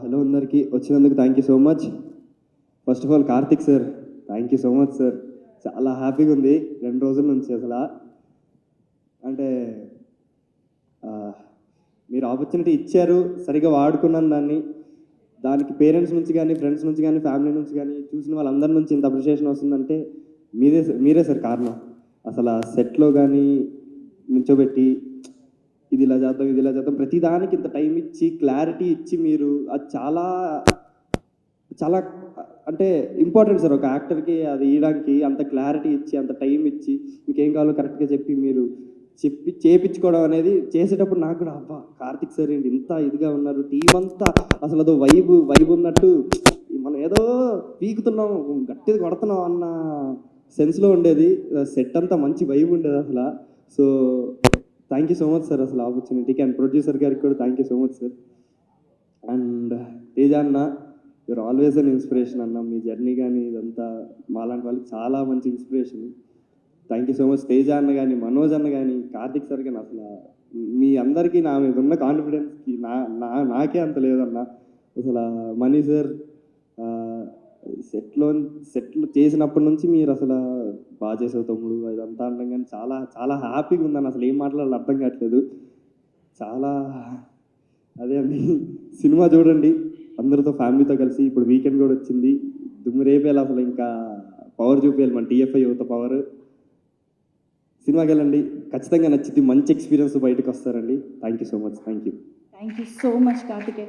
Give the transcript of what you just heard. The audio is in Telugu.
హలో అందరికీ. వచ్చినందుకు thank you so much first of all Karthik sir thank you so much sir చాలా హ్యాపీగా ఉంది. రెండు రోజుల నుంచి అసలు. అంటే మీరు ఆపర్చునిటీ ఇచ్చారు సరిగా వాడుకున్నాను దాన్ని. దానికి పేరెంట్స్ నుంచి కానీ ఫ్రెండ్స్ నుంచి కానీ ఫ్యామిలీ నుంచి కానీ చూసిన వాళ్ళందరి నుంచి ఇంత అప్రిషియేషన్ వస్తుందంటే మీరే మీరే సార్ కారణం. అసలు ఆ సెట్లో కానీ నించోబెట్టి చేద్దాం ఇది ఇలా చేద్దాం. ప్రతిదానికి ఇంత టైం ఇచ్చి క్లారిటీ ఇచ్చి మీరు అది చాలా చాలా అంటే ఇంపార్టెంట్ సార్ ఒక యాక్టర్కి అది ఇవ్వడానికి అంత క్లారిటీ ఇచ్చి అంత టైం ఇచ్చి మీకు ఏం కావాలో కరెక్ట్గా చెప్పి మీరు చెప్పి చేపించుకోవడం అనేది చేసేటప్పుడు నాకు కూడా అబ్బా కార్తిక్ సార్ ఏంటి ఇంత ఇదిగా ఉన్నారు. టీం అంతా అసలు అదో వైబ్ వైబ్ ఉన్నట్టు మనం ఏదో పీకుతున్నాం గట్టిది కొడుతున్నాం అన్న సెన్స్లో ఉండేది. సెట్ అంతా మంచి వైబ్ ఉండేది అసలు. So thank you so much sir అసలు ఆపర్చునిటీకి అండ్ ప్రొడ్యూసర్ గారికి కూడా thank you so much sir and Teja అన్న యూర్ ఆల్వేస్ అన్ ఇన్స్పిరేషన్ అన్న. మీ జర్నీ కానీ ఇదంతా మాలాంటి వాళ్ళకి చాలా మంచి inspiration thank you so much Teja అన్న కానీ మనోజ్ అన్న కానీ కార్తిక్ సార్ కానీ అసలు మీ అందరికీ నా మీద ఉన్న కాన్ఫిడెన్స్కి నా నా నాకే అంత లేదన్న. అసలు మనీ సార్ సెట్లో సెట్లు చేసినప్పటి నుంచి మీరు అసలు బాగా చేసావు తమ్ముడు. అదంతా అనడం కానీ చాలా చాలా హ్యాపీగా ఉందని అసలు ఏం మాట్లాడాలో అర్థం కావట్లేదు. చాలా అదే అండి. సినిమా చూడండి. అందరితో ఫ్యామిలీతో కలిసి ఇప్పుడు వీకెండ్ కూడా వచ్చింది. దుమ్ము రేపేలా అసలు ఇంకా పవర్ చూపించాలి మన టీఎఫ్ఐ యువత పవర్. సినిమాకి వెళ్ళండి. ఖచ్చితంగా నచ్చింది మంచి ఎక్స్పీరియన్స్ బయటకు వస్తారండి. Thank you so much. Thank you thank you so much Karthikeya.